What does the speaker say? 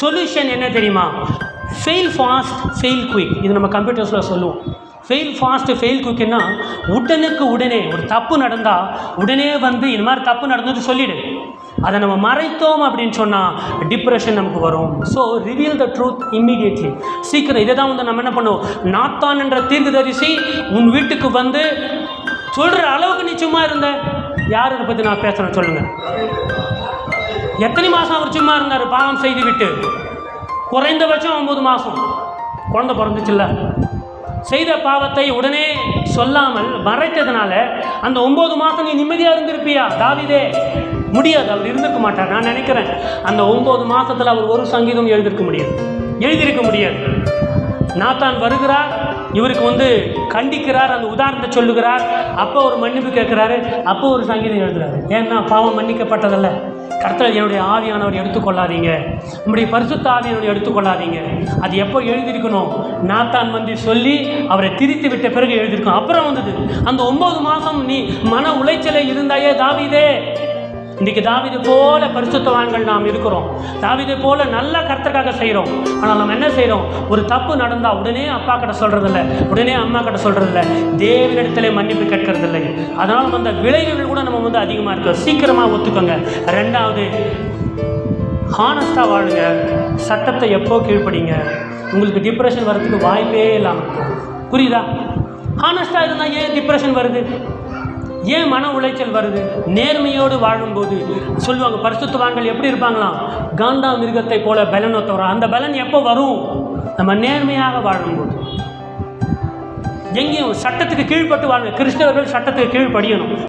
Solution என்ன தெரியுமா? Fail fast fail quick இது நம்ம கம்ப்யூட்டர்ஸில் சொல்லுவோம். ஃபெயில் ஃபாஸ்ட்டு ஃபெயில் குயிக்னா உடனுக்கு உடனே ஒரு தப்பு நடந்தால் உடனே வந்து இந்த மாதிரி தப்பு நடந்தது சொல்லிடு. அதை நம்ம மறைத்தோம் அப்படின்னு சொன்னால் டிப்ரெஷன் நமக்கு வரும். So reveal the truth immediately சீக்கிரம் இதை தான் வந்து நம்ம என்ன பண்ணுவோம்? நாத்தான் என்ற தீர்க்கதரிசி உன் வீட்டுக்கு வந்து சொல்கிற அளவுக்கு நிச்சயமாக இருந்த. யார் இதை பற்றி நான் பேசுகிறேன் சொல்லுங்கள் எத்தனை மாதம் அவர் சும்மா இருந்தார்? பாவம் செய்து விட்டு குறைந்தபட்சம் ஒம்பது மாதம் குழந்தை பிறந்துச்சுல்ல. செய்த பாவத்தை உடனே சொல்லாமல் மறைத்ததுனால அந்த ஒம்பது மாதம் நீ நிம்மதியாக இருந்திருப்பியா? தாவிதே முடியாது. அவர் இருந்திருக்க மாட்டார். நான் நினைக்கிறேன் அந்த ஒம்பது மாதத்தில் அவர் ஒரு சங்கீதம் எழுதியிருக்க முடியாது. எழுதியிருக்க முடியாது. நாத்தான் வருகிறார். இவருக்கு வந்து கண்டிக்கிறார். அந்த உதாரணத்தை சொல்லுகிறார். அப்போ ஒரு மன்னிப்பு கேட்குறாரு. அப்போ ஒரு சங்கீதம் எழுதுறாரு. ஏன்னா பாவம் மன்னிக்கப்பட்டதல்ல. கர்த்தர் என்னுடைய ஆவியானவர் எடுத்துக்கொள்ளாதீங்க. நம்முடைய பரிசுத்த ஆவியானவர் எடுத்துக்கொள்ளாதீங்க. அது எப்போ எழுதியிருக்கணும்? நாத்தான் வந்து சொல்லி அவரை திரித்து விட்ட பிறகு எழுதியிருக்கோம் அப்புறம் வந்தது. அந்த ஒம்பது மாதம் நீ மன உளைச்சலை இருந்தாயே தாவிதே. இன்றைக்கி தாவிது போல பரிசுத்தவான்கள் நாம் இருக்கிறோம். தாவிதை போல நல்ல கர்த்தருக்காக செய்கிறோம். ஆனால் நம்ம என்ன செய்கிறோம்? ஒரு தப்பு நடந்தால் உடனே அப்பா கிட்ட சொல்கிறதில்ல உடனே அம்மா கிட்ட சொல்கிறதில்ல தேவனிடத்துல மன்னிப்பு கேட்கறதில்லை. அதனால் அந்த விளைவுகள் கூட நம்ம வந்து அதிகமாக இருக்கோம் சீக்கிரமாக ஒத்துக்கோங்க. ரெண்டாவது ஹானஸ்ட்டாக வாழுங்க. சட்டத்தை எப்போ கீழ்ப்படிங்க? உங்களுக்கு டிப்ரெஷன் வர்றதுக்கு வாய்ப்பே இல்லாமல் புரியுதா? ஹானஸ்ட்டாக இருந்தால் ஏன் டிப்ரெஷன் வருது? ஏன் மன உளைச்சல் வருது? நேர்மையோடு வாழும்போது சொல்லுவாங்க பரிசுத்தவான்கள் எப்படி இருப்பாங்களாம்? காந்தா மிருகத்தை போல பலன் ஒத்தவரும் அந்த பலன் எப்போ வரும்? நம்ம நேர்மையாக வாழும்போது. எங்கேயும் சட்டத்துக்கு கீழ்ப்பட்டு வாழுங்க. கிறிஸ்தவர்கள் சட்டத்துக்கு கீழ்ப்படியணும்.